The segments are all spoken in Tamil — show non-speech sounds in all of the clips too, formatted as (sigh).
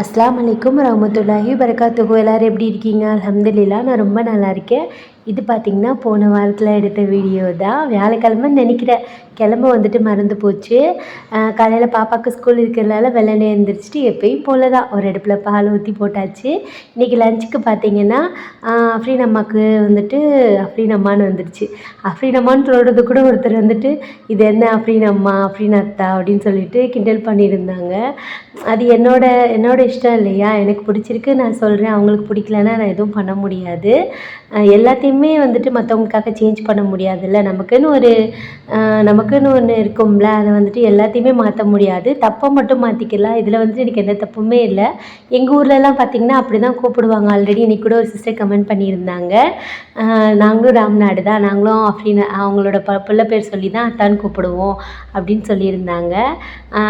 அஸ்லாம் வலைக்கம் ரஹமத்துல்லாஹி வரகாத்துகு எல்லோரும் எப்படி இருக்கீங்க? அலமதுல்லா நான் ரொம்ப நல்லா இருக்கேன். இது பார்த்திங்கன்னா போன வாரத்தில் எடுத்த வீடியோ தான். வியாழக்கிழமைன்னு நினைக்கிறேன். கிளம்ப வந்துட்டு மறந்து போச்சு. காலையில் பாப்பாவுக்கு ஸ்கூல் இருக்கிறதுனால வெள்ளனே எழுந்திரிச்சிட்டு எப்பயும் போல தான் ஒரு அடுப்பில் பால் ஊற்றி போட்டாச்சு. இன்றைக்கி லஞ்சுக்கு பார்த்தீங்கன்னா அஃப்ரீன் அம்மாவுக்கு வந்துட்டு அஃப்ரீன் அம்மான்னு வந்துடுச்சு அஃப்ரீன் அம்மான்னு சொல்கிறது கூட ஒருத்தர் வந்துட்டு இது என்ன அஃப்ரீன் அம்மா அஃப்ரீன் அத்தா? அப்படின்னு சொல்லிட்டு கிண்டல் பண்ணியிருந்தாங்க. அது என்னோட என்னோட இஷ்டம் இல்லையா? எனக்கு பிடிச்சிருக்கு நான் சொல்கிறேன் அவங்களுக்கு பிடிக்கலன்னா நான் எதுவும் பண்ண முடியாது. எல்லாத்தையும் வந்துட்டு மற்றவங்களுக்காக சேஞ்ச் பண்ண முடியாதுல்ல? நமக்குன்னு ஒரு நமக்குன்னு ஒன்று இருக்கும்ல. அதை வந்துட்டு எல்லாத்தையுமே மாற்ற முடியாது. தப்பை மட்டும் மாற்றிக்கலாம் இதில் வந்துட்டு எனக்கு எந்த தப்புமே இல்லை. எங்கள் ஊர்லலாம் பார்த்திங்கன்னா அப்படி தான் கூப்பிடுவாங்க. ஆல்ரெடி இன்றைக்கி கூட ஒரு சிஸ்டர் கமெண்ட் பண்ணியிருந்தாங்க. நாங்களும் ராம்நாடு தான். நாங்களும் அப்படின்னு அவங்களோட ப பிள்ளை பேர் சொல்லி தான் அத்தான்னு கூப்பிடுவோம் அப்படின்னு சொல்லியிருந்தாங்க.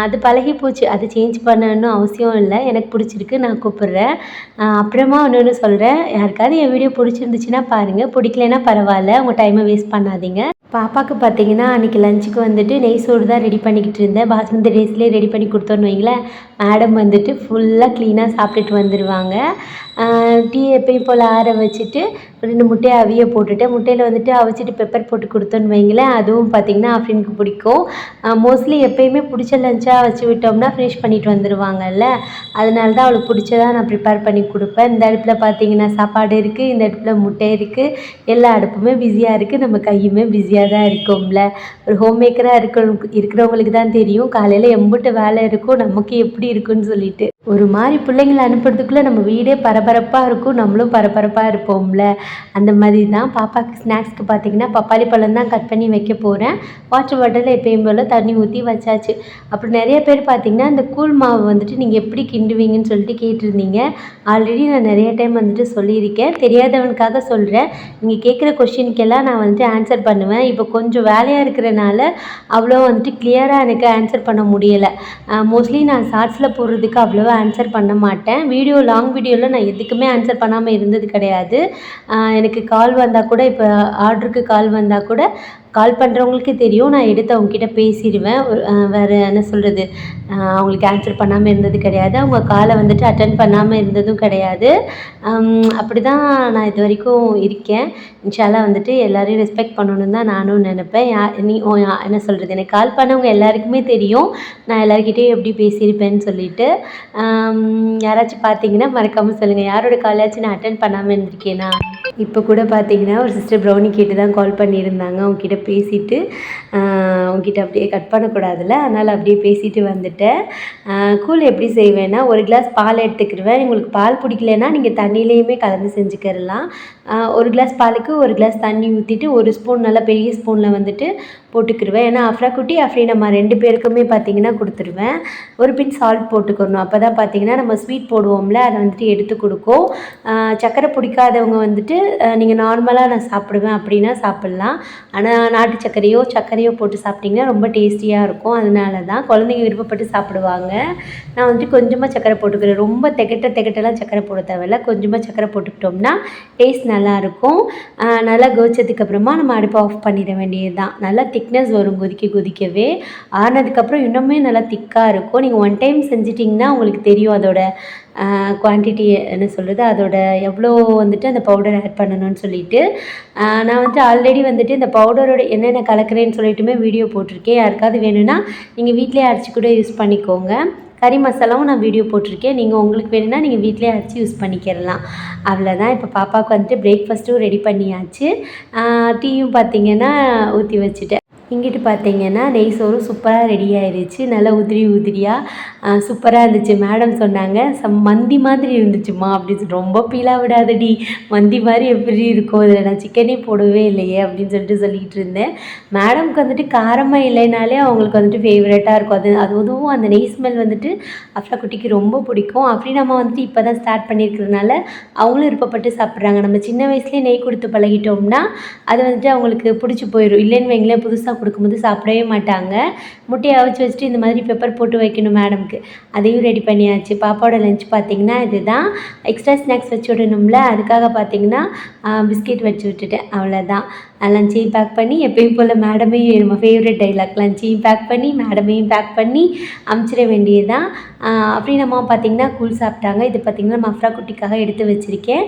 அது பழகி போச்சு. அது சேஞ்ச் பண்ணணும் அவசியம் இல்லை. எனக்கு பிடிச்சிருக்கு. நான் கூப்பிட்றேன். அப்புறமா ஒன்று ஒன்று சொல்கிறேன் யாருக்காவது என் வீடியோ பிடிச்சிருந்துச்சின்னா பாருங்கள் பிடிக்கலன்னா பரவாயில்ல உங்கள் டைமை வேஸ்ட் பண்ணாதீங்க. பாப்பாவுக்கு பார்த்தீங்கன்னா அன்றைக்கி லஞ்சுக்கு வந்துட்டு நெய் சோறு தான் ரெடி பண்ணிக்கிட்டு இருந்தேன். பாஸ்மதி ரைஸ்லேயே ரெடி பண்ணி கொடுத்தோன்னு வைங்களேன். மேடம் வந்துட்டு ஃபுல்லாக க்ளீனாக சாப்பிட்டுட்டு வந்துடுவாங்க டீ எப்பயும் போல் ஆற வச்சுட்டு ரெண்டு முட்டையை அவிய போட்டுட்டு முட்டையில் வந்துட்டு அவிச்சிட்டு பெப்பர் போட்டு கொடுத்தோன்னு வைங்களேன் அதுவும் பார்த்திங்கன்னா ஆஃப்ரினுக்கு பிடிக்கும். மோஸ்ட்லி எப்போயுமே பிடிச்ச லஞ்சாக வச்சு விட்டோம்னா ஃபினிஷ் பண்ணிட்டு வந்துடுவாங்கல்ல அதனால தான் அவளுக்கு பிடிச்சதாக நான் ப்ரிப்பேர் பண்ணி கொடுப்பேன். இந்த அடுப்பில் பார்த்தீங்கன்னா சாப்பாடு இருக்குது இந்த அடுப்பில் முட்டை இருக்குது எல்லா அடுப்புமே பிஸியாக இருக்குது நம்ம கையுமே பிஸியாக தான் இருக்கும்ல. ஒரு ஹோம் மேக்கராக இருக்கிற இருக்கிறவங்களுக்கு தான் தெரியும் காலையில் எம்பிட்டு வேலை இருக்கும் நமக்கு எப்படி இருக்குன்னு சொல்லிட்டு. ஒரு மாதிரி பிள்ளைங்களை அனுப்புறதுக்குள்ளே நம்ம வீடே பரபரப்பாக இருக்கும். நம்மளும் பரபரப்பாக இருப்போம்ல. அந்த மாதிரி தான் பாப்பாவுக்கு ஸ்நாக்ஸ்க்கு பார்த்தீங்கன்னா பப்பாளி பழம் தான் கட் பண்ணி வைக்க போகிறேன் வாட்டர் பாட்டிலில் எப்பயும் போல் தண்ணி ஊற்றி வச்சாச்சு. அப்புறம் நிறைய பேர் பார்த்தீங்கன்னா அந்த கூழ் மாவு வந்துட்டு நீங்கள் எப்படி கிண்டுவீங்கன்னு சொல்லிட்டு கேட்டிருந்தீங்க. ஆல்ரெடி நான் நிறைய டைம் வந்துட்டு சொல்லியிருக்கேன். தெரியாதவனுக்காக சொல்கிறேன் நீங்கள் கேட்குற கொஷினுக்கெல்லாம் நான் வந்துட்டு ஆன்சர் பண்ணுவேன். இப்போ கொஞ்சம் வேலையாக இருக்கிறனால அவ்வளோ வந்துட்டு கிளியராக எனக்கு ஆன்சர் பண்ண முடியலை. மோஸ்ட்லி நான் ஷார்ட்ஸில் போடுறதுக்கு அவ்வளோவா ஆன்சர் பண்ண மாட்டேன். வீடியோ லாங் வீடியோவில் நான் எதுக்குமே ஆன்சர் பண்ணாமல் இருந்தது கிடையாது. எனக்கு கால் வந்தால் கூட இப்போ ஆர்டருக்கு கால் வந்தால் கூட கால் பண்ணுறவங்களுக்கு தெரியும். நான் எடுத்து அவங்கக்கிட்ட பேசிடுவேன். வேறு என்ன சொல்கிறது அவங்களுக்கு ஆன்சர் பண்ணாமல் இருந்தது கிடையாது. அவங்க காலை வந்துட்டு அட்டன் பண்ணாமல் இருந்ததும் கிடையாது. அப்படி தான் நான் இது வரைக்கும் இருக்கேன். இன்ஷாலாக வந்துட்டு எல்லோரையும் ரெஸ்பெக்ட் பண்ணணுன்னு தான் நானும் நினப்பேன். யா நீ என்ன சொல்கிறது எனக்கு கால் பண்ணவங்க எல்லாருக்குமே தெரியும். நான் எல்லாருக்கிட்டேயும் எப்படி பேசியிருப்பேன்னு சொல்லிட்டு. யாராச்சும் பார்த்தீங்கன்னா மறக்காமல் சொல்லுங்கள் யாரோட காலையாச்சும் நான் அட்டன் பண்ணாமல் இருந்திருக்கேனா? இப்போ கூட பார்த்தீங்கன்னா ஒரு சிஸ்டர் ப்ரௌனி கேட்டு தான் கால் பண்ணியிருந்தாங்க. அவங்ககிட்ட பேசிவிட்டு உங்ககிட்ட அப்படியே கட் பண்ணக்கூடாதுல்ல? அதனால் அப்படியே பேசிட்டு வந்துட்டேன். கூழ் எப்படி செய்வேன்னா ஒரு கிளாஸ் பால் எடுத்துக்கிடுவேன் உங்களுக்கு பால் பிடிக்கலன்னா நீங்கள் தண்ணியிலையுமே கலந்து செஞ்சுக்கிறலாம் ஒரு கிளாஸ் பாலுக்கு ஒரு கிளாஸ் தண்ணி ஊற்றிட்டு ஒரு ஸ்பூன் நல்லா பெரிய ஸ்பூனில் வந்துட்டு போட்டுக்கிடுவேன் ஏன்னா அஃப்ரா குட்டி அஃப்ரி நம்ம ரெண்டு பேருக்குமே பார்த்திங்கன்னா கொடுத்துருவேன். ஒரு பின் சால்ட் போட்டுக்கணும். அப்போ தான் பார்த்திங்கன்னா நம்ம ஸ்வீட் போடுவோம்ல அதை வந்துட்டு எடுத்து கொடுக்கும். சர்க்கரை பிடிக்காதவங்க வந்துட்டு நீங்கள் நார்மலாக நான் சாப்பிடுவேன் அப்படின்னா சாப்பிட்லாம். ஆனால் நாட்டு சர்க்கரையோ சர்க்கரையோ போட்டு சாப்பிட்டிங்கன்னா ரொம்ப டேஸ்டியாக இருக்கும். அதனால தான் குழந்தைங்க விருப்பப்பட்டு சாப்பிடுவாங்க. நான் வந்துட்டு கொஞ்சமாக சர்க்கரை போட்டுக்கிறேன். ரொம்ப திகட்ட திகட்டெல்லாம் சர்க்கரை போட தேவையில்ல. கொஞ்சமாக சர்க்கரை போட்டுக்கிட்டோம்னா டேஸ்ட் நல்லாயிருக்கும் நல்லா கோச்சதுக்கு அப்புறமா நம்ம அடுப்பை ஆஃப் பண்ணிட வேண்டியது தான் நல்லா திக்னஸ் வரும் கொதிக்க கொதிக்கவே. ஆனதுக்கப்புறம் இன்னுமே நல்லா திக்காக இருக்கும். நீங்கள் ஒன் டைம் செஞ்சிட்டிங்கன்னா உங்களுக்கு தெரியும் அதோட குவான்டிட்டி என்ன சொல்கிறது அதோட எவ்வளோ வந்துட்டு அந்த பவுடர் ஆட் பண்ணணும்னு சொல்லிட்டு. நான் வந்துட்டு ஆல்ரெடி வந்துட்டு இந்த பவுடரோட என்னென்ன கலக்கிறேன்னு சொல்லிட்டுமே வீடியோ போட்டிருக்கேன். யாருக்காவது வேணும்னா நீங்கள் வீட்டிலே அரைச்சி கூட யூஸ் பண்ணிக்கோங்க. கறி மசாலாவும் நான் வீடியோ போட்டிருக்கேன். நீங்கள் உங்களுக்கு வேணும்னா நீங்கள் வீட்டிலே அரைச்சி யூஸ் பண்ணிக்கிறலாம் அவ்வளோதான் இப்போ பாப்பாவுக்கு வந்துட்டு பிரேக்ஃபாஸ்ட்டும் ரெடி பண்ணியாச்சு. டீயும் பார்த்தீங்கன்னா ஊற்றி வச்சுட்டேன். இங்கிட்டு பார்த்தீங்கன்னா நெய் சோறு சூப்பராக ரெடி ஆயிடுச்சு நல்லா உதிரி உதிரியாக சூப்பராக இருந்துச்சு. மேடம் சொன்னாங்க சம் மந்தி மாதிரி இருந்துச்சுமா அப்படின்னு ரொம்ப பீலாக விடாதடி. மந்தி மாதிரி எப்படி இருக்கும் இதில் நான் சிக்கனே போடவே இல்லையே அப்படின்னு சொல்லிட்டு சொல்லிகிட்டு இருந்தேன். மேடம்க்கு வந்துட்டு காரமாக இல்லைனாலே அவங்களுக்கு வந்துட்டு ஃபேவரட்டாக இருக்கும். அது அதுவும் அந்த நெய் ஸ்மெல் வந்துட்டு அஃப்ரா குட்டிக்கு ரொம்ப பிடிக்கும். அப்படி நம்ம வந்துட்டு இப்போ தான் ஸ்டார்ட் பண்ணியிருக்கிறதுனால அவங்களும் விருப்பப்பட்டு சாப்பிட்றாங்க. நம்ம சின்ன வயசுலேயே நெய் கொடுத்து பழகிட்டோம்னா அது வந்துட்டு அவங்களுக்கு பிடிச்சி போயிடும் இல்லைன்னு வைங்களேன் புதுசாக கொடுக்கும்போது சாப்பிடவே மாட்டாங்க. முட்டையை அவிச்சு வச்சுட்டு இந்த மாதிரி பெப்பர் போட்டு வைக்கணும் மேடம்க்கு அதையும் ரெடி பண்ணியாச்சு. பாப்பாவோட லஞ்ச் பார்த்திங்கன்னா இதுதான். எக்ஸ்ட்ரா ஸ்நாக்ஸ் வச்சு விடணும்ல. அதுக்காக பார்த்திங்கன்னா பிஸ்கெட் வச்சு விட்டுட்டேன். அவ்வளோதான் லஞ்சையும் பேக் பண்ணி எப்பயும் போல் மேடமையும் நம்ம ஃபேவரட் டைலாக் லஞ்சையும் பேக் பண்ணி மேடமையும் பேக் பண்ணி அமுச்சிட வேண்டியது தான் அப்படின்னு நம்ம பார்த்திங்கன்னா கூழ் சாப்பிட்டாங்க. இது பார்த்திங்கன்னா மஃப்ரா குட்டிக்காக எடுத்து வச்சுருக்கேன்.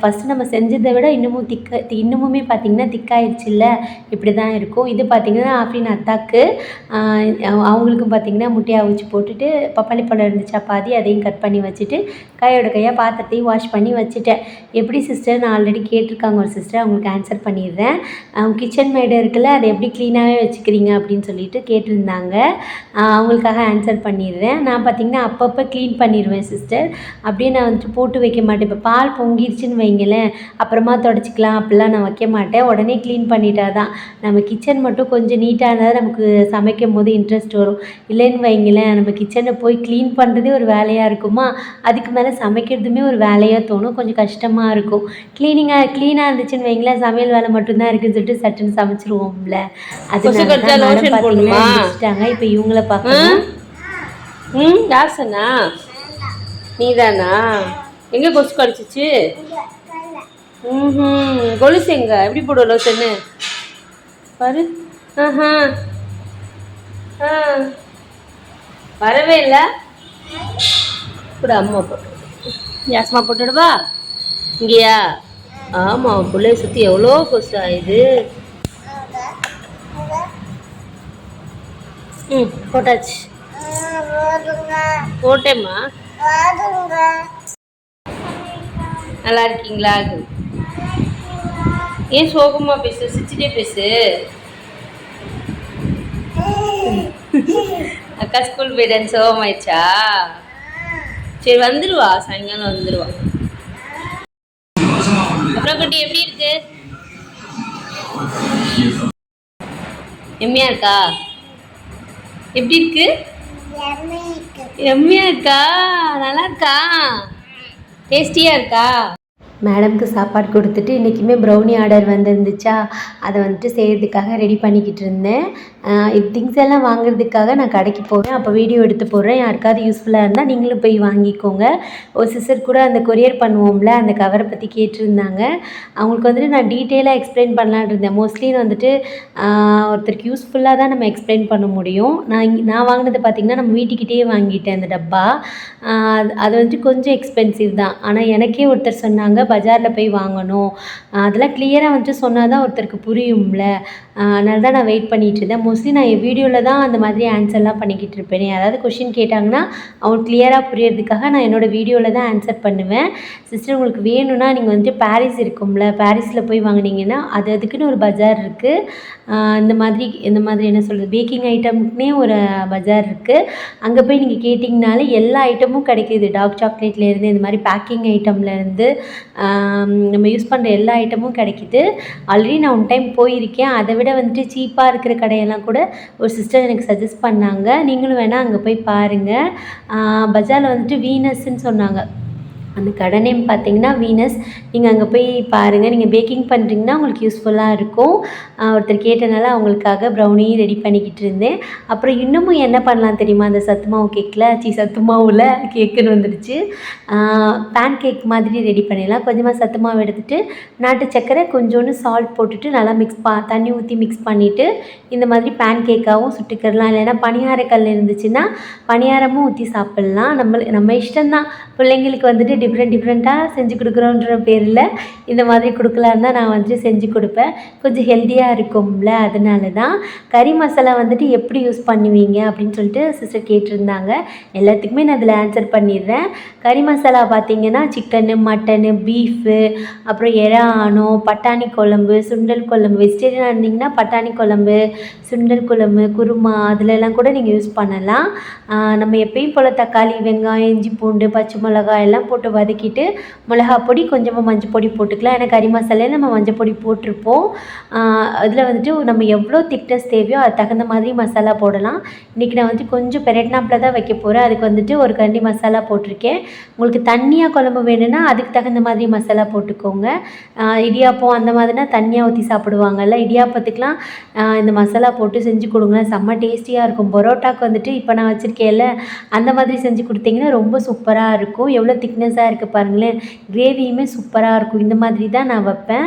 ஃபஸ்ட்டு நம்ம செஞ்சதை விட இன்னமும் திக்க இன்னமுமே பார்த்திங்கன்னா திக்காயிடுச்சுல்ல இப்படி தான் இருக்கும். இது பார்த்திங்கன்னா ஆஃபின் அத்தாக்கு. அவங்களுக்கும் பார்த்திங்கன்னா முட்டையை அவிச்சு போட்டுட்டு பப்பாளி பழம் இருந்துச்சா பாதி அதையும் கட் பண்ணி வச்சுட்டு கையோட கையாக பாத்திரத்தையும் வாஷ் பண்ணி வச்சுட்டேன். எப்படி சிஸ்டர் நான் ஆல்ரெடி கேட்டிருக்காங்க ஒரு சிஸ்டர் அவங்களுக்கு ஆன்சர் பண்ணிடுறேன் கிச்சன் மேடை இருக்குல்ல அதை எப்படி க்ளீனாகவே வச்சுக்கிறீங்க அப்படின்னு சொல்லிட்டு கேட்டிருந்தாங்க. அவங்களுக்காக ஆன்சர் பண்ணிடுறேன். நான் பார்த்திங்கன்னா அப்பப்போ க்ளீன் பண்ணிடுவேன் சிஸ்டர் அப்படியே நான் வந்துட்டு போட்டு வைக்க மாட்டேன். இப்போ பால் பொங்கிருச்சுன்னு வைங்களேன் அப்புறமா தொடச்சிக்கலாம் அப்படிலாம் நான் வைக்க மாட்டேன். உடனே க்ளீன் பண்ணிட்டா தான். நம்ம கிச்சன் மட்டும் கொஞ்சம் நீட்டாக இருந்தால் நமக்கு சமைக்கும் போது இன்ட்ரெஸ்ட் வரும். இல்லைன்னு வைங்களேன் நம்ம கிச்சனை போய் க்ளீன் பண்ணுறதே ஒரு வேலையாக இருக்குமா? அதுக்கு மேலே சமைக்கிறதுமே ஒரு வேலையாக தோணும். கொஞ்சம் கஷ்டமாக இருக்கும். க்ளீனிங்காக க்ளீனாக இருந்துச்சுன்னு வைங்களேன் சமையல் வேலை மட்டும்தான் இருக்குன்னு சொல்லிட்டு சட்டுன்னு சமைச்சிருவோம்ல. பார்த்தீங்கன்னா முடிச்சிட்டாங்க. இப்போ இவங்கள பார்க்கணும். ம்? சொன்னா? நீதானா? எங்கே கொசு கடிச்சிச்சு? ம் கொலுசு எங்க? எப்படி போடுவோம் சொன்னு பாரு. ஆஹா. ஆ. வரவே இல்லை? கூட அம்மா போட்டு. யாசமா போட்டுடுவா? இங்கேயா? ஆமாம் பிள்ளைய சுற்றி எவ்வளோ கொசு ஆயுது. ம் போட்டாச்சு. போட்டேம்மா. நல்லா இருக்கீங்களா? ஏன் சோகமா பேசு சிரிச்சுட்டே பேசு. அக்கா ஸ்கூல் போயிட்டேன் சோகமாயிடுச்சா? சரி வந்துடுவா சாயங்காலம் வந்துடுவா குட்டி எப்படி இருக்கு? எம்மையா இருக்கா? எப்படி இருக்கு? எம்மையா இருக்கா? நல்லா இருக்கா? டேஸ்டியா இருக்கா? மேடம்க்கு சாப்பாடு கொடுத்துட்டு இன்றைக்குமே ப்ரௌனி ஆர்டர் வந்திருந்துச்சா? அதை வந்துட்டு செய்கிறதுக்காக ரெடி பண்ணிக்கிட்டு இருந்தேன். திங்ஸ் எல்லாம் வாங்குறதுக்காக நான் கடைக்கு போவேன் அப்போ வீடியோ எடுத்து போடுறேன். யாருக்காவது யூஸ்ஃபுல்லாக இருந்தால் நீங்களும் போய் வாங்கிக்கோங்க. ஒரு சிஸ்டர் கூட அந்த கொரியர் பண்ணுவோம்ல அந்த கவரை பற்றி கேட்டிருந்தாங்க. அவங்களுக்கு வந்துட்டு நான் டீட்டெயிலாக எக்ஸ்பிளைன் பண்ணலான் இருந்தேன். மோஸ்ட்லி வந்துட்டு ஒருத்தருக்கு யூஸ்ஃபுல்லாக தான் நம்ம எக்ஸ்பிளைன் பண்ண முடியும். நான் நான் வாங்கினது பார்த்திங்கன்னா நம்ம வீட்டுக்கிட்டேயே வாங்கிட்டேன் அந்த டப்பா. அது அது வந்துட்டு கொஞ்சம் எக்ஸ்பென்சிவ் தான். ஆனால் எனக்கே ஒருத்தர் சொன்னாங்க பஜாரில் போய் வாங்கணும். அதெல்லாம் கிளியராக வந்துட்டு சொன்னால் தான் ஒருத்தருக்கு புரியும்ல. அதனால தான் நான் வெயிட் பண்ணிகிட்டு இருந்தேன். மோஸ்ட்லி நான் என் வீடியோவில் தான் அந்த மாதிரி ஆன்சர்லாம் பண்ணிக்கிட்டு இருப்பேன். யாராவது கொஷின் கேட்டாங்கன்னா அவங்க கிளியராக புரியறதுக்காக நான் என்னோடய வீடியோவில் தான் ஆன்சர் பண்ணுவேன். சிஸ்டர் உங்களுக்கு வேணும்னா நீங்கள் வந்துட்டு பாரிஸ் இருக்கும்ல பாரிஸில் போய் வாங்கினீங்கன்னா அது அதுக்குன்னு ஒரு பஜார் இருக்குது இந்த மாதிரி இந்த மாதிரி என்ன சொல்கிறது பேக்கிங் ஐட்டம்க்குனே ஒரு பஜார் இருக்குது அங்கே போய் நீங்கள் கேட்டிங்கனாலே எல்லா ஐட்டமும் கிடைக்கிது. டார்க் சாக்லேட்லேருந்து இந்த மாதிரி பேக்கிங் ஐட்டம்லேருந்து நம்ம யூஸ் பண்ணுற எல்லா ஐட்டமும் கிடைக்கிது. ஆல்ரெடி நான் ஒன் டைம் போயிருக்கேன். அதை விட வந்துட்டு சீப்பாக இருக்கிற கடையெல்லாம் கூட ஒரு சிஸ்டர் எனக்கு சஜஸ்ட் பண்ணாங்க. நீங்களும் வேணால் அங்கே போய் பாருங்கள் பஜாரில் வந்துட்டு வீனஸ்ன்னு சொன்னாங்க. அந்த கடை நேம் பார்த்தீங்கன்னா வீனஸ். நீங்கள் அங்கே போய் பாருங்கள் நீங்கள் பேக்கிங் பண்ணுறீங்கன்னா உங்களுக்கு யூஸ்ஃபுல்லாக இருக்கும். ஒருத்தர் கேட்டனால அவங்களுக்காக ப்ரௌனி ரெடி பண்ணிக்கிட்டு இருந்தேன். அப்புறம் இன்னமும் என்ன பண்ணலாம் தெரியுமா? அந்த சத்துமாவு கேக்கில் சி சத்துமாவில் கேக்குன்னு வந்துடுச்சு. பேன் கேக் மாதிரி ரெடி பண்ணிடலாம். கொஞ்சமாக சத்துமாவு எடுத்துகிட்டு நாட்டு சக்கரை கொஞ்சோண்டு சால்ட் போட்டுட்டு நல்லா மிக்ஸ் பா தண்ணி ஊற்றி மிக்ஸ் பண்ணிவிட்டு இந்த மாதிரி பேன் கேக்காகவும் சுட்டுக்கிடலாம். இல்லைன்னா பணியாரக்கல் இருந்துச்சுன்னா பணியாரமும் ஊற்றி சாப்பிட்லாம். நம்ம நம்ம இஷ்டம்தான். பிள்ளைங்களுக்கு வந்துட்டு டிஃப்ரெண்ட் டிஃப்ரெண்ட்டாக செஞ்சு கொடுக்குறோன்ற பேரில் இந்த மாதிரி கொடுக்கலான்னு தான் நான் வந்துட்டு செஞ்சு கொடுப்பேன். கொஞ்சம் ஹெல்த்தியாக இருக்கும்ல அதனால தான் கறி மசாலா வந்துட்டு எப்படி யூஸ் பண்ணுவீங்க அப்படின்னு சொல்லிட்டு சிஸ்டர் கேட்டிருந்தாங்க. எல்லாத்துக்குமே நான் அதில் ஆன்சர் பண்ணிடுறேன். கறி மசாலா பார்த்தீங்கன்னா சிக்கனு மட்டனு பீஃபு அப்புறம் எறானோ பட்டாணி குழம்பு சுண்டல் குழம்பு. வெஜிடேரியனாக இருந்தீங்கன்னா பட்டாணி குழம்பு சுண்டல் குழம்பு குருமா அதிலெல்லாம் கூட நீங்கள் யூஸ் பண்ணலாம். நம்ம எப்பயும் போல் தக்காளி வெங்காயம் இஞ்சி பூண்டு பச்சை மிளகாய் எல்லாம் போட்டு வதக்கிட்டு மிளகா பொடி கொஞ்சமாக மஞ்சள் பொடி போட்டுக்கலாம். ஏன்னா கறி மசாலையில் நம்ம மஞ்சள் பொடி போட்டிருப்போம். அதில் வந்துட்டு நம்ம எவ்வளோ திக்னஸ் தேவையோ அது தகுந்த மாதிரி மசாலா போடலாம். இன்றைக்கி நான் வந்து கொஞ்சம் பெரட்னாப்பில் தான் வைக்க போகிறேன் அதுக்கு வந்துட்டு ஒரு கண்டி மசாலா போட்டிருக்கேன். உங்களுக்கு தண்ணியாக குழம்பு வேணும்னா அதுக்கு தகுந்த மாதிரி மசாலா போட்டுக்கோங்க. இடியாப்பம் அந்த மாதிரினா தண்ணியாக ஊற்றி சாப்பிடுவாங்கல்ல இடியாப்பத்துக்கெலாம் இந்த மசாலா போட்டு செஞ்சு கொடுங்க. செம்ம டேஸ்டியாக இருக்கும். பரோட்டாக்கு வந்துட்டு இப்போ நான் வச்சுருக்கேன்ல அந்த மாதிரி செஞ்சு கொடுத்தீங்கன்னா ரொம்ப சூப்பராக இருக்கும். எவ்வளோ திக்னஸ் திக்னஸாக இருக்குது பாருங்களேன். கிரேவியுமே சூப்பராக இருக்கும். இந்த மாதிரி தான் நான் வைப்பேன்.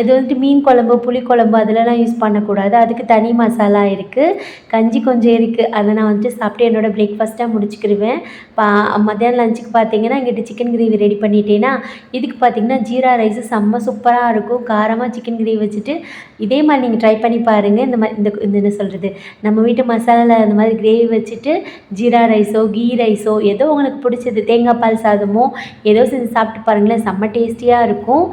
இது வந்துட்டு மீன் குழம்பு புளி குழம்பு அதிலலாம் யூஸ் பண்ணக்கூடாது. அதுக்கு தனி மசாலா இருக்குது கஞ்சி கொஞ்சம் இருக்குது அதை நான் வந்துட்டு சாப்பிட்டு என்னோடய பிரேக்ஃபாஸ்ட்டாக முடிச்சுக்கிடுவேன் பா மத்தியானம் லஞ்சுக்கு பார்த்தீங்கன்னா இங்கிட்ட சிக்கன் கிரேவி ரெடி பண்ணிட்டேன்னா இதுக்கு பார்த்தீங்கன்னா ஜீரா ரைஸு செம்ம சூப்பராக இருக்கும். காரமாக சிக்கன் கிரேவி வச்சுட்டு இதே மாதிரி நீங்கள் ட்ரை பண்ணி பாருங்கள் இந்த மாதிரி இந்த இந்த என்ன சொல்கிறது நம்ம வீட்டு மசாலாவில் அந்த மாதிரி கிரேவி வச்சுட்டு ஜீரா ரைஸோ கீ ரைஸோ ஏதோ உங்களுக்கு பிடிச்சது. தேங்காய் பால் சாதமோ ஏதோ செஞ்சு சாப்பிட்டு பாருங்களேன் செம்ம டேஸ்டியாக இருக்கும்.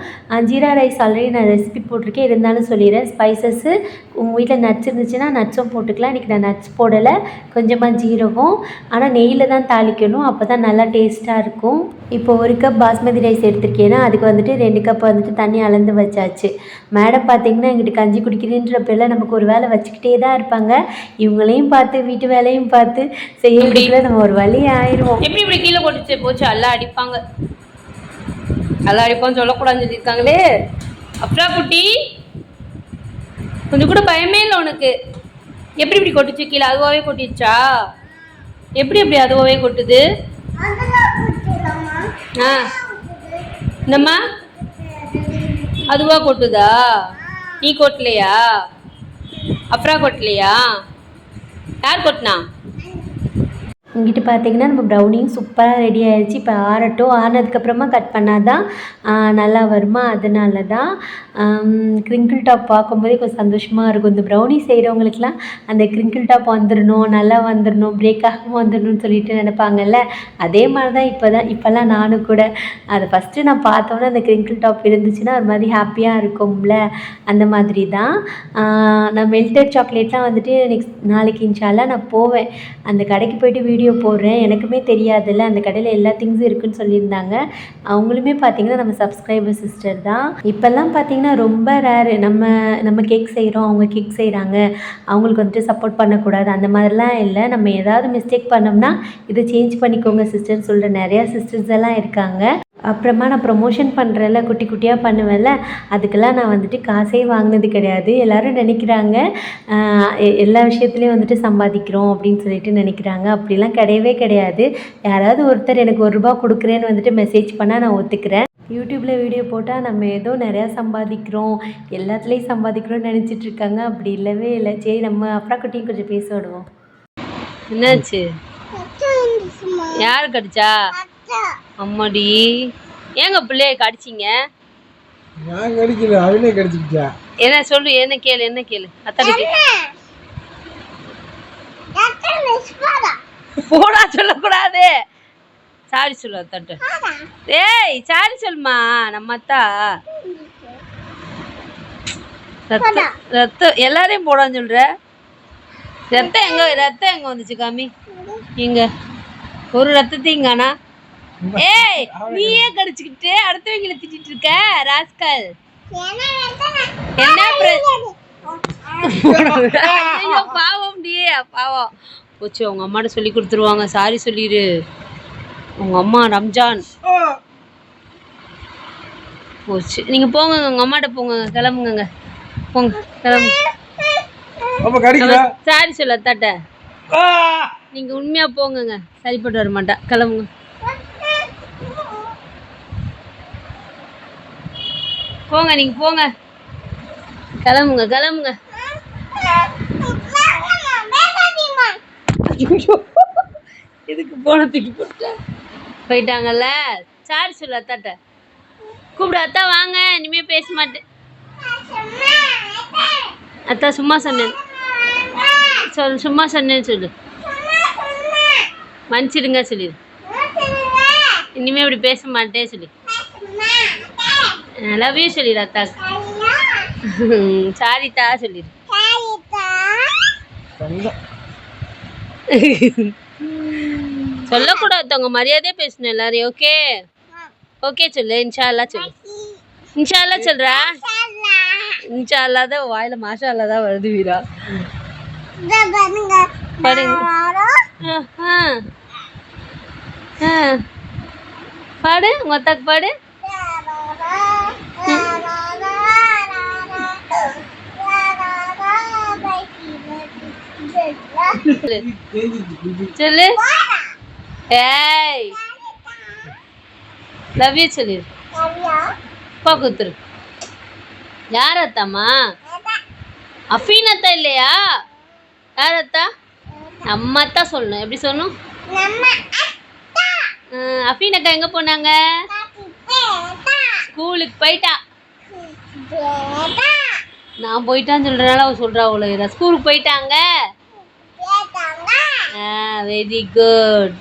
ஜீரா ரைஸ் ஆல்ரெடி நான் ரெசிபி போட்டிருக்கேன். இருந்தாலும் சொல்லிடுறேன். ஸ்பைசஸ்ஸு உங்கள் வீட்டில் நட்ஸ் இருந்துச்சுன்னா நட்ஸும் போட்டுக்கலாம். இன்றைக்கி நான் நட்ஸ் போடலை. கொஞ்சமாக ஜீரகம். ஆனால் நெய்யில் தான் தாளிக்கணும். அப்போ தான் நல்லா டேஸ்ட்டாக இருக்கும். இப்போ ஒரு கப் பாஸ்மதி ரைஸ் எடுத்திருக்கேன்னா அதுக்கு வந்துட்டு ரெண்டு கப் வந்துட்டு தண்ணி அளந்து வச்சாச்சு. மேடம் பார்த்தீங்கன்னா எங்கிட்ட கஞ்சி குடிக்கிறேன்ற பேரில் நமக்கு ஒரு வேலை வச்சுக்கிட்டே தான் இருப்பாங்க. இவங்களையும் பார்த்து வீட்டு வேலையும் பார்த்து செய்ய முடியல நம்ம ஒரு வழி ஆயிடுவோம். எப்படி இப்படி கீழே போட்டுச்சு? போச்சு எல்லாம் அடிப்பாங்க. நல்லா அடிப்பான்னு சொல்லக்கூடாதுன்னு சொல்லியிருக்காங்களே. அப்ரா குட்டி கொஞ்சம் கூட பயமே இல்லை உனக்கு. எப்படி இப்படி கொட்டுச்சு கீழே? அதுவாகவே கொட்டிடுச்சா? எப்படி எப்படி அதுவாகவே கொட்டுது? ஆ. என்னம்மா? அதுவாக கொட்டுதா? நீ கொட்டலையா? அப்ரா கொட்டலையா? யார் கொட்டினா? இங்கிட்டு பார்த்தீங்கன்னா நம்ம ப்ரௌனியும் சூப்பராக ரெடி ஆகிடுச்சு இப்போ ஆறட்டும். ஆனதுக்கப்புறமா கட் பண்ணால் தான் நல்லா வருமா? அதனால தான் க்ரிங்கிள் டாப் பார்க்கும்போதே கொஞ்சம் சந்தோஷமாக இருக்கும். இந்த ப்ரௌனி செய்கிறவங்களுக்குலாம் அந்த க்ரிங்கிள் டாப் வந்துடணும் நல்லா வந்துடணும் பிரேக் ஆகாமல் வந்துடணும்னு சொல்லிட்டு நினைப்பாங்கல்ல? அதே மாதிரி தான் இப்போ தான் இப்போல்லாம் நானும் கூட அதை ஃபஸ்ட்டு நான் பார்த்தோன்னே அந்த க்ரிங்கிள் டாப் இருந்துச்சுன்னா ஒரு மாதிரி ஹாப்பியாக இருக்கும்ல? அந்த மாதிரி தான் நான் மெல்டட் சாக்லேட்லாம் வந்துட்டு நெக்ஸ்ட் நாளைக்கு இன்ஷால்லாம் நான் போவேன். அந்த கடைக்கு போயிட்டு வீடியோ போடுறேன். எனக்குமே தெரியாதுல்ல அந்த கடையில் எல்லா திங்ஸும் இருக்குன்னு சொல்லியிருந்தாங்க. அவங்களுமே பார்த்தீங்கன்னா நம்ம சப்ஸ்கிரைபர் சிஸ்டர் தான். இப்போல்லாம் பார்த்தீங்கன்னா ரொம்ப ரேரு நம்ம நம்ம கேக் செய்கிறோம் அவங்க கேக் செய்கிறாங்க அவங்களுக்கு வந்துட்டு சப்போர்ட் பண்ணக்கூடாது. அந்த மாதிரிலாம் இல்லை. நம்ம ஏதாவது மிஸ்டேக் பண்ணோம்னா இதை சேஞ்ச் பண்ணிக்கோங்க சிஸ்டர்னு சொல்கிற நிறையா சிஸ்டர்ஸ் எல்லாம் இருக்காங்க. அப்புறமா நான் ப்ரொமோஷன் பண்ணுறேன்ல குட்டி குட்டியாக பண்ணுவேன்ல அதுக்கெல்லாம் நான் வந்துட்டு காசே வாங்கினது கிடையாது. எல்லாரும் நினைக்கிறாங்க எல்லா விஷயத்துலையும் வந்துட்டு சம்பாதிக்கிறோம் அப்படின்னு சொல்லிட்டு நினைக்கிறாங்க. அப்படிலாம் கிடையவே கிடையாது. யாராவது ஒருத்தர் எனக்கு ஒரு ரூபா கொடுக்குறேன்னு வந்துட்டு மெசேஜ் பண்ணால் நான் ஒத்துக்கிறேன். யூடியூப்பில் வீடியோ போட்டால் நம்ம ஏதோ நிறையா சம்பாதிக்கிறோம் எல்லாத்துலேயும் சம்பாதிக்கிறோம்னு நினச்சிட்டு இருக்காங்க. அப்படி இல்லவே இல்லை. சரி நம்ம அப்புறா குட்டியும் கொஞ்சம் பேச விடுவோம். என்னாச்சு? யார் கடிச்சா? அம்மாடி. ஏங்க பிள்ளைய கடிச்சிங்க? நான் கடிக்கல அவனே கடிச்சுக்கிட்டா. என்ன சொல்லு என்ன கேளு என்ன கேளு? அத்தாடி போடா சொல்லக்கூடாது. சாரி சொல்லு அத்தாட்ட. ஏய் சாரி சொல்லுமா நம்ம அத்தா. ரத்தம் ரத்தம் எல்லாரையும் போடான்னு சொல்ற? ரத்தம் எங்க ரத்தம் எங்க வந்துச்சு காமி? இங்க. ஒரு ரத்தத்தையும் காணா ஏய் நீயே கடிச்சுக்கிட்டு அடுத்தவங்கள திட்டிட்டு இருக்க ராஸ்கல். என்ன பாவம் டி பாவம். போச்சு உங்க அம்மாட்ட சொல்லி கொடுத்துருவாங்க. சாரி சொல்லிடு. உங்க அம்மா ரம்ஜான். போச்சு. நீங்க போங்க உங்க அம்மாட்ட போங்க. கிளம்புங்க போங்க கிளம்புங்க சாரி சொல்ல அத்தாட்ட. நீங்க உண்மையா போங்கங்க. சரிப்பட்டு வர மாட்டா கிளம்புங்க. போங்க நீங்க போங்க. கிளம்புங்க கிளம்புங்க. இதுக்கு போன தூக்கி போட்டேன் போயிட்டாங்கல்ல? சாரி சொல்லு அத்தாட்ட. கூப்பிடு அத்தா வாங்க இனிமே பேச மாட்டேன். அத்தா சும்மா சொன்னேன். சொல் சும்மா சொன்னேன்னு சொல்லு. மன்னிச்சிடுங்க சொல்லிடு இனிமே இப்படி பேச மாட்டேன் சொல்லி. லவ் யூ சொல்லிடு அத்தா சாரித்தா சொல்லிடு. சொல்லக்கூடாது உங்க மரியாதையே பேசணும் எல்லாரையும் ஓகே? ஓகே சொல்லு இன்ஷா அல்லா சொல்லு. இன்ஷா அல்லா சொல்றா? இன்ஷா அல்லா தான் வாயில மாஷா அல்லா தான் வருது வீரா. ஆ. பாடு உங்க அத்தாக்கு பாடு. சொல்லு. ஏய். லவ் யூ சொல்லிடு அப்பா குத்துரு. யார் அத்தாம்மா? அஃபீன் அத்தா இல்லையா? யார் அத்தா? நம்ம அத்தா சொல்லணும். எப்படி சொல்லணும்? அஹ், அஃபீன் அக்கா எங்க போனாங்க? ஸ்கூலுக்கு போயிட்டா. நான் போயிட்டான்னு சொல்கிறனால அவள் சொல்றா அவ்வளோ ஸ்கூலுக்கு போயிட்டாங்க. ஆ வெரி குட்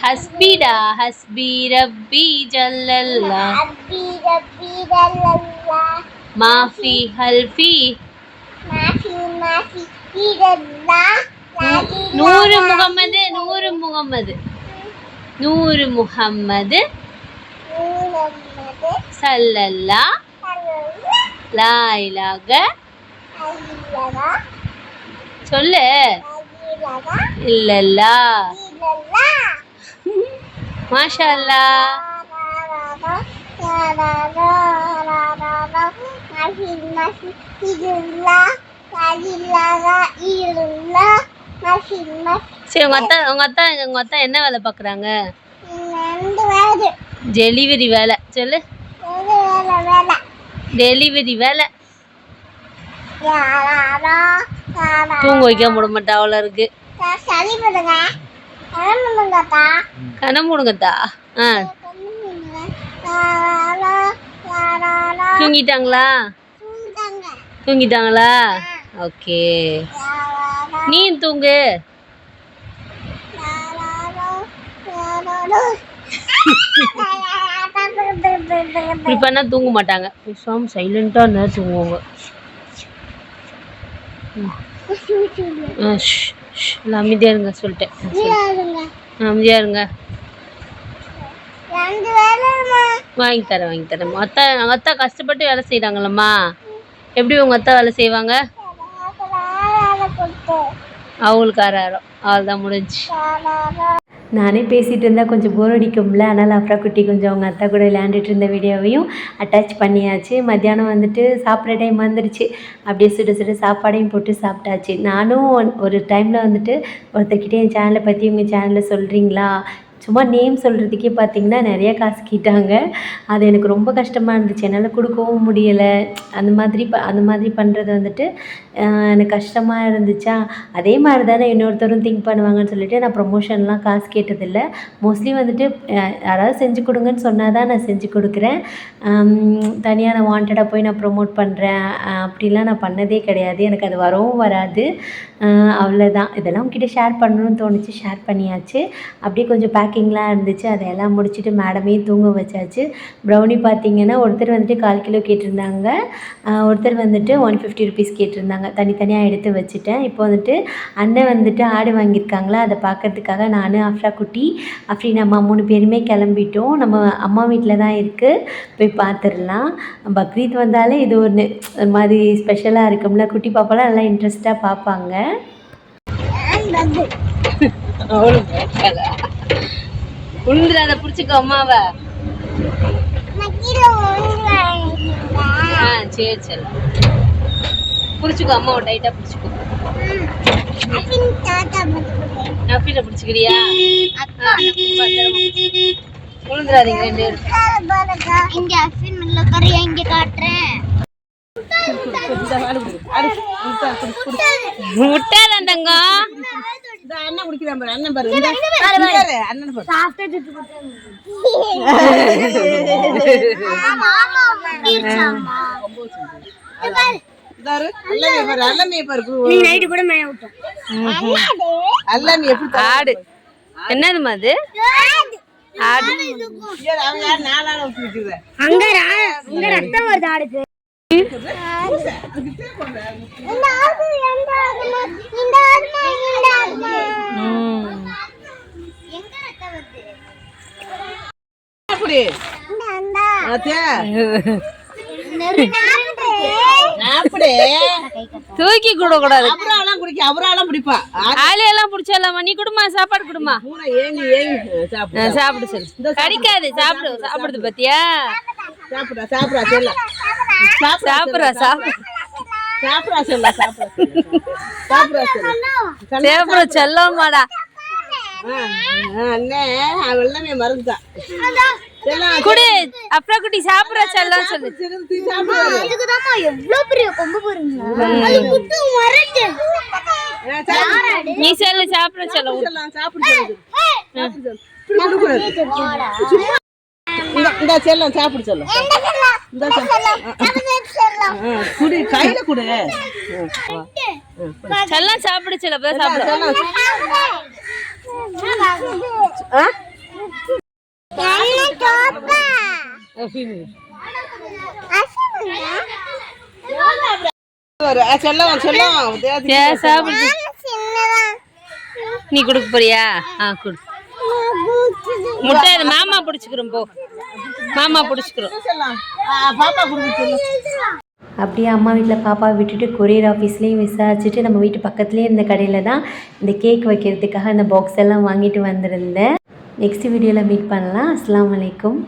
ஹஸ்பிடா ஹஸ்பி ரப்பி ஜல்லல்லா மாஃபி ஹல்ஃபி நூறு முகம்மது நூறு முகம்மது. நூறு முகம்மது. சல்லல்லா. லா இலாக சொல்லு. இல்லல்லா. மாஷா அல்லா சரி உங்க அத்தா உங்க அத்தா உங்க அத்தா என்ன வேலை பார்க்குறாங்க டெலிவரி வேலை. சொல்லு. டெலிவரி வேலை. தூங்க வைக்க முட மாட்டா அவ்வளோ இருக்கு கண்ண முடுங்கத்தா? ஆ. தூங்கிட்டாங்களா? தூங்கிட்டாங்களா? ஓகே. நீயும் தூங்கு. இப்படி பண்ணா தூங்க மாட்டாங்க. பேசாம சைலண்டா நேரம் தூங்குவாங்க அமைதியா இருங்க சொல்லிட்டேன். அமைதியா இருங்க. வாங்கி தரேன் வாங்கி தரேன். அத்தா அத்தா கஷ்டப்பட்டு வேலை செய்கிறாங்களம்மா எப்படி உங்கள் அத்தா வேலை செய்வாங்க? அவங்களுக்கு ஆறாயிரம் அவ்வளோதான் முடிஞ்சு நானே பேசிகிட்டு இருந்தால் கொஞ்சம் போர் அடிக்கும்ல. அதனால் அப்புறம் குட்டி கொஞ்சம் அவங்க அத்தா கூட விளையாண்டுட்டு இருந்த வீடியோவையும் அட்டாச் பண்ணியாச்சு. மத்தியானம் வந்துட்டு சாப்பிட்ற டைம் வந்துடுச்சு அப்படியே சுட சுட சாப்பாடையும் போட்டு சாப்பிட்டாச்சு. நானும் ஒன்- ஒரு டைமில் வந்துட்டு ஒருத்தர்கிட்ட என் சேனலை பற்றி உங்கள் சேனலில் சொல்கிறீங்களா சும்மா நேம் சொல்கிறதுக்கே பார்த்தீங்கன்னா நிறைய காசு கேட்டாங்க. அது எனக்கு ரொம்ப கஷ்டமாக இருந்துச்சு. என்னால் கொடுக்கவும் முடியலை. அந்த மாதிரி ப அந்த மாதிரி பண்ணுறது வந்துட்டு எனக்கு கஷ்டமாக இருந்துச்சா? அதே மாதிரி தானே இன்னொருத்தரும் திங்க் பண்ணுவாங்கன்னு சொல்லிட்டு நான் ப்ரொமோஷன்லாம் காசு கேட்டதில்லை. மோஸ்ட்லி வந்துட்டு யாராவது செஞ்சு கொடுங்கன்னு சொன்னால் தான் நான் செஞ்சு கொடுக்குறேன். தனியாக நான் வாண்டடாக போய் நான் ப்ரொமோட் பண்ணுறேன் அப்படிலாம் நான் பண்ணதே கிடையாது. எனக்கு அது வரவும் வராது. அவ்வளோதான் இதெல்லாம் உங்ககிட்ட ஷேர் பண்ணணும்னு தோணுச்சு. ஷேர் பண்ணியாச்சு. அப்படியே கொஞ்சம் பேக் பேக்கிங்லாம் இருந்துச்சு. அதையெல்லாம் முடிச்சுட்டு மேடமையும் தூங்க வச்சாச்சு. ப்ரௌனி பார்த்தீங்கன்னா ஒருத்தர் வந்துட்டு கால் கிலோ கேட்டிருந்தாங்க. ஒருத்தர் வந்துட்டு ஒன் ஃபிஃப்டி ருபீஸ் கேட்டிருந்தாங்க. தனித்தனியாக எடுத்து வச்சுட்டேன். இப்போ வந்துட்டு அண்ணன் வந்துட்டு ஆடு வாங்கியிருக்காங்களா? அதை பார்க்கறதுக்காக நான் அஃப்ரா குட்டி அஃப்ரீன் அம்மா மூணு பேருமே கிளம்பிட்டோம். நம்ம அம்மா வீட்டில் தான் இருக்குது போய் பார்த்துடலாம் பக்ரீத் வந்தாலே இது ஒன்று ஒரு மாதிரி ஸ்பெஷலாக இருக்கும்ல. குட்டி பாப்பாலாம் நல்லா இன்ட்ரெஸ்ட்டாக பார்ப்பாங்க (laughs) உழுந்துடாத பிடிச்சிக்கோ அம்மாவை. ஆ சரி சரி பிடிச்சிக்கோ அம்மாவை டைட்டாக பிடிச்சிக்கோ. அஃபீனை பிடிச்சிக்கிறியா. விழுந்துடாதீங்க ரெண்டு. இங்க அஃபின் உள்ள கரையா இங்க காட்டுறேன் முட்டாதான் தங்கம் அண்ணன் குடிக்கிறான் பாரு அண்ணன் பாரு. அண்ணன் பாரு. என்னதுமா அது? ஆடு? எங்க ரத்தம் வருது? அப்படி தூக்கி கூட கூடாது அப்புறம் அவன் குடிக்க அவராலாம் பிடிப்பா ஆலையெல்லாம் பிடிச்சிடலாமா நீ குடுமா சாப்பாடு குடுமா? சாப்பிடு. சாப்பிடு சொல்லு கடிக்காது சாப்பிடு சாப்பிடுது பாத்தியா? சாப்பிடா சாப்பிடா செல்ல சாப்பிடுறா சாப்பிடு சாப்பிடா செல்ல சாப்பிடா சாப்பிடா செல்ல. சாப்பிட செல்லமாடா அண்ணே மறந்துட்டான் குடு அப்புறம் குட்டி சாப்பிடுற செல்லம் சொல்லு. சிறுத்தி சாப்பிடுவாரு அதுக்குதாம்மா எவ்வளவு பெரிய கொம்பு பாருங்க அது குத்து மரட்டு ஆ, சாப்பிடு. நீ சொல்லு சாப்பிடுற செல்லம் செல்லம் சாப்பிடு சொல்லு. இந்த இந்த செல்லம் சாப்பிடு செல்லம். இந்த குடி கையில குடு. செல்லம் சாப்பிடு செல்லம். அப்பதான் சாப்பிடு செல்லம். செல்லம் நீ கொடுக்க போறியா? ஆ குடு. முட்டை இது மாமா பிடிச்சிக்கிறோம் போ. மாமா பிடிச்சிக்கிறோம். பாப்பா அப்படியே அம்மா வீட்டில் பாப்பாவை விட்டுட்டு கொரியர் ஆஃபீஸ்லேயும் விசாரிச்சுட்டு நம்ம வீட்டு பக்கத்துலேயே இருந்த கடையில் தான் இந்த கேக் வைக்கிறதுக்காக அந்த பாக்ஸ் எல்லாம் வாங்கிட்டு வந்திருந்தேன். நெக்ஸ்ட் வீடியோவில் மீட் பண்ணலாம். அஸ்ஸலாமு அலைக்கும்.